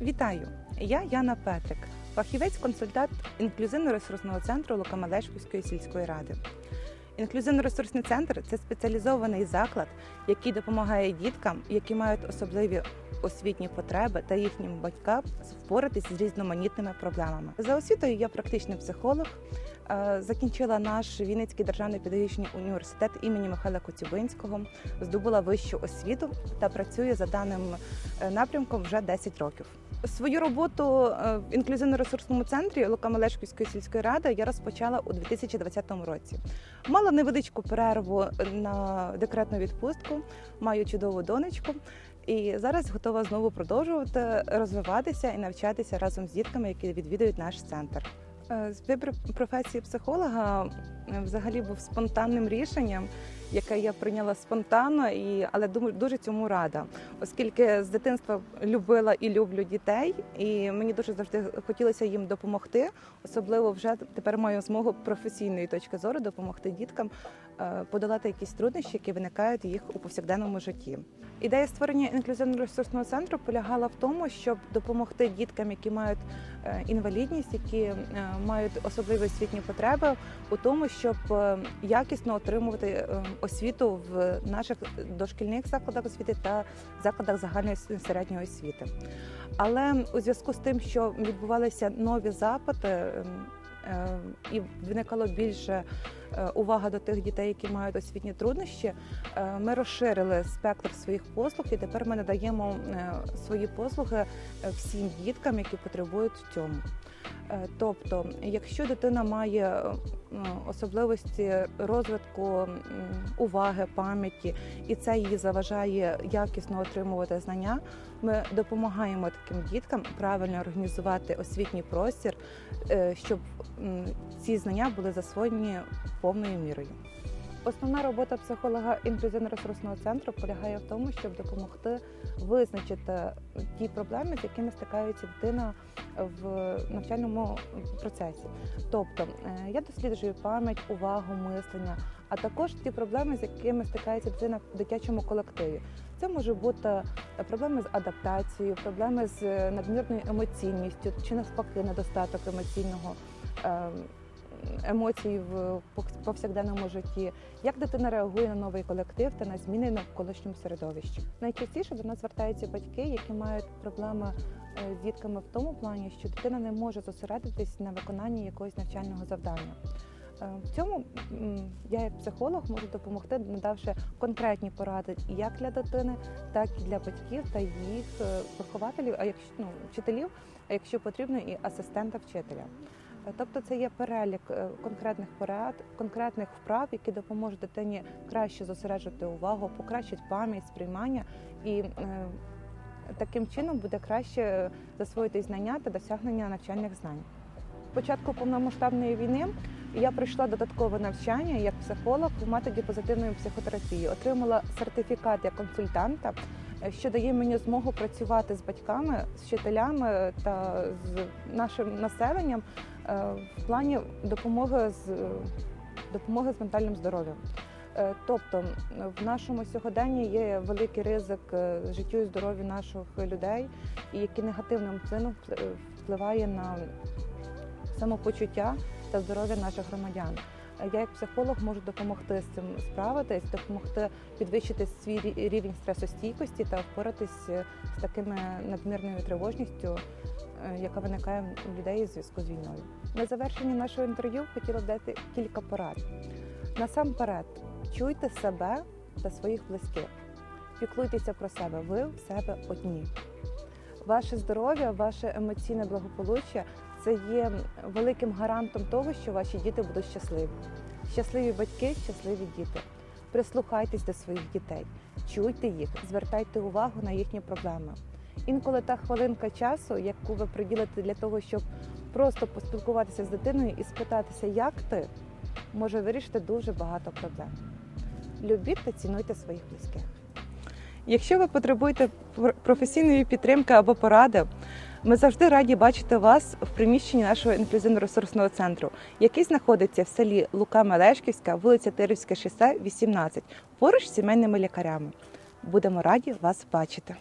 Вітаю! Я Яна Петрик, фахівець-консультант інклюзивно-ресурсного центру Лукамалешківської сільської ради. Інклюзивно-ресурсний центр це спеціалізований заклад, який допомагає діткам, які мають особливі освітні потреби та їхнім батькам впоратись з різноманітними проблемами. За освітою я практичний психолог. Е, Закінчила наш Вінницький державний педагогічний університет імені Михайла Коцюбинського, здобула вищу освіту та працюю за даним е, напрямком вже 10 років. Свою роботу е, в інклюзивно-ресурсному центрі Лука-Мелешківської сільської ради я розпочала у 2020 році. Мала невеличку перерву на декретну відпустку, маю чудову донечку. І зараз готова знову продовжувати розвиватися і навчатися разом з дітками, які відвідують наш центр. Е, Вибір професії психолога взагалі був спонтанним рішенням, яке я прийняла спонтанно, і але думаю, дуже цьому рада, оскільки з дитинства любила і люблю дітей, і мені дуже завжди хотілося їм допомогти. Особливо вже тепер маю змогу професійної точки зору допомогти діткам е, подолати якісь труднощі, які виникають їх у повсякденному житті. Ідея створення інклюзивно-ресурсного центру полягала в тому, щоб допомогти діткам, які мають е, інвалідність, які е, мають особливі освітні потреби, у тому, щоб е, якісно отримувати е, освіту в наших дошкільних закладах освіти та закладах загальної середньої освіти. Але у зв'язку з тим, що відбувалися нові запити. ем, е, І виникало більше увага до тих дітей, які мають освітні труднощі. Е, Ми розширили спектр своїх послуг, і тепер ми надаємо е, свої послуги е, всім діткам, які потребують цьому. Е, Тобто, якщо дитина має е, особливості розвитку уваги, пам'яті, і це їй заважає якісно отримувати знання, ми допомагаємо таким діткам правильно організувати освітній простір, е, щоб ці знання були засвоєні повною мірою. Основна робота психолога інклюзивно-ресурсного центру полягає в тому, щоб допомогти визначити ті проблеми, з якими стикається дитина в навчальному процесі. Тобто е, я досліджую пам'ять, увагу, мислення, а також ті проблеми, з якими стикається дитина в дитячому колективі. Це може бути проблеми з адаптацією, проблеми з е, надмірною емоційністю чи навпаки недостаток емоційного. Емоцій в пов- повсякденному житті, як дитина реагує на новий колектив та на зміни в навколишньому середовищі. Найчастіше до нас звертаються батьки, які мають проблеми е, з дітками в тому плані, що дитина не може зосередитись на виконанні якогось навчального завдання. Е, В цьому я як психолог можу допомогти, надавши конкретні поради як для дитини, так і для батьків та їх е, вихователів, а якщо ну, вчителів, а якщо потрібно, і асистента вчителя. Е, Тобто це є перелік е, конкретних порад, конкретних вправ, які допоможуть дитині краще зосереджувати увагу, покращить пам'ять, сприймання і е, таким чином буде краще засвоїти знання та досягнення навчальних знань. Початку повномасштабної війни я пройшла додаткове навчання як психолог в методі позитивної психотерапії. Отримала сертифікат як консультанта, що дає мені змогу працювати з батьками, з вчителями та з нашим населенням е, в плані допомоги з допомоги з ментальним здоров'ям. Е, Тобто в нашому сьогоденні є великий ризик е, життю і здоров'ю наших людей, який негативним чином впли- впливає на самопочуття та здоров'я наших громадян. Я як психолог можу допомогти з цим справитись, допомогти підвищити свій рівень стресостійкості та впоратись е, з такими надмірною тривожністю, е, яка виникає у людей у зв'язку з війною. На завершення нашого інтерв'ю хотіла б дати кілька порад. Насамперед, чуйте себе та своїх близьких. Піклуйтеся про себе, ви в себе одні. Ваше здоров'я, ваше емоційне благополуччя це є великим гарантом того, що ваші діти будуть щасливі. Щасливі батьки, щасливі діти. Прислухайтесь до своїх дітей, чуйте їх, звертайте увагу на їхні проблеми. Інколи та хвилинка часу, яку ви приділите для того, щоб просто поспілкуватися з дитиною і спитатися, як ти, може вирішити дуже багато проблем. Любіть та цінуйте своїх близьких. Якщо ви потребуєте пр- професійної підтримки або поради, ми завжди раді бачити вас в приміщенні нашого інклюзивно-ресурсного центру, який знаходиться в селі Лука Мелешківська, вулиця Тирівське шосе, 18, поруч з сімейними лікарями. Будемо раді вас бачити.